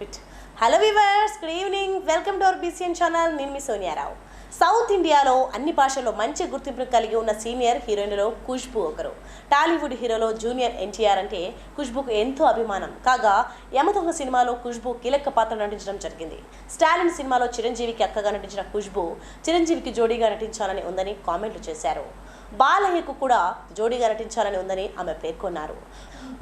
Hello viewers good evening welcome to our BCN channel నేను మీ Sonia Rao south ఇండియాలో అన్ని భాషల్లో మంచి గుర్తింపు కలిగి ఉన్న సీనియర్ హీరోయిన్లలో ఖుష్బు ఒకరు. టాలీవుడ్ హీరోలో జూనియర్ ఎన్టీఆర్ అంటే ఖుష్బుకు ఎంతో అభిమానం. కాగా యమదొంగ సినిమాలో ఖుష్బు కీలక పాత్ర నటించడం జరిగింది. స్టాలిన్ సినిమాలో చిరంజీవికి అక్కగా నటించిన ఖుష్బు చిరంజీవికి జోడీగా నటించాలని ఉందని కామెంట్లు చేశారు. బాలయ్యకు కూడా జోడీగా నటించాలని ఉందని ఆమె పేర్కొన్నారు.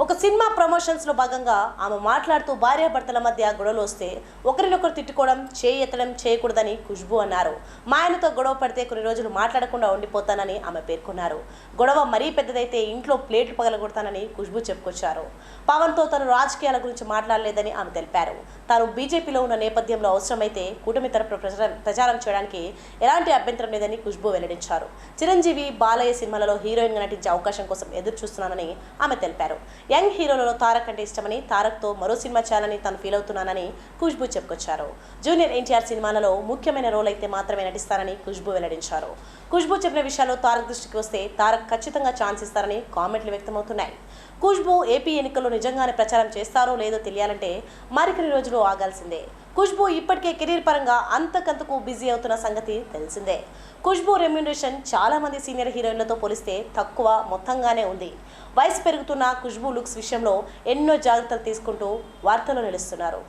ఒక సినిమా ప్రమోషన్స్లో భాగంగా ఆమె మాట్లాడుతూ భార్యాభర్తల మధ్య గొడవలు వస్తే ఒకరినొకరు తిట్టుకోవడం చేయి ఎత్తడం చేయకూడదని ఖుష్బు అన్నారు. మా ఆయనతో గొడవ పడితే కొన్ని రోజులు మాట్లాడకుండా ఉండిపోతానని ఆమె పేర్కొన్నారు. గొడవ మరీ పెద్దదైతే ఇంట్లో ప్లేట్లు పగలగొడతానని ఖుష్బు చెప్పుకొచ్చారు. పవన్తో తను రాజకీయాల గురించి మాట్లాడలేదని ఆమె తెలిపారు. తాను బీజేపీలో ఉన్న నేపథ్యంలో అవసరమైతే కూటమి తరపున ప్రచారం ప్రచారం చేయడానికి ఎలాంటి అభ్యంతరం లేదని ఖుష్బు వెల్లడించారు. చిరంజీవి బాలయ్య సినిమాలలో హీరోయిన్గా నటించే అవకాశం కోసం ఎదురు చూస్తున్నానని ఆమె తెలిపారు. యంగ్ హీరోలలో తారక్ అంటే ఇష్టమని తారక్తో మరో సినిమా చేయాలని తాను ఫీల్ అవుతున్నానని ఖుష్బు చెప్పుకొచ్చారు. జూనియర్ ఎన్టీఆర్ సినిమాలలో ముఖ్యమైన రోల్ అయితే మాత్రమే నటిస్తారని ఖుష్బు వెల్లడించారు. ఖుష్బు చెప్పిన విషయాల్లో తారక్ దృష్టికి వస్తే తారక్ ఖచ్చితంగా ఛాన్స్ ఇస్తారని కామెంట్లు వ్యక్తమవుతున్నాయి. ఖుష్బు ఏపీ ఎన్నికల్లో నిజంగానే ప్రచారం చేస్తారో లేదో తెలియాలంటే మరికొన్ని రోజులు ఆగాల్సిందే. ఖుష్బు ఇప్పటికే కెరీర్ పరంగా అంతకంతకు బిజీ అవుతున్న సంగతి తెలిసిందే. ఖుష్బు రెమ్యునరేషన్ చాలా మంది సీనియర్ హీరోయిన్లతో పోలిస్తే తక్కువ మొత్తంగానే ఉంది. వయసు పెరుగుతున్న ఖుష్బు లుక్స్ విషయంలో ఎన్నో జాగ్రత్తలు తీసుకుంటూ వార్తల్లో నిలుస్తున్నారు.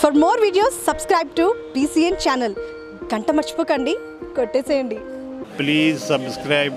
For more videos subscribe to BCN channel గంట మర్చిపోకండి కొట్టేసేయండి. Please subscribe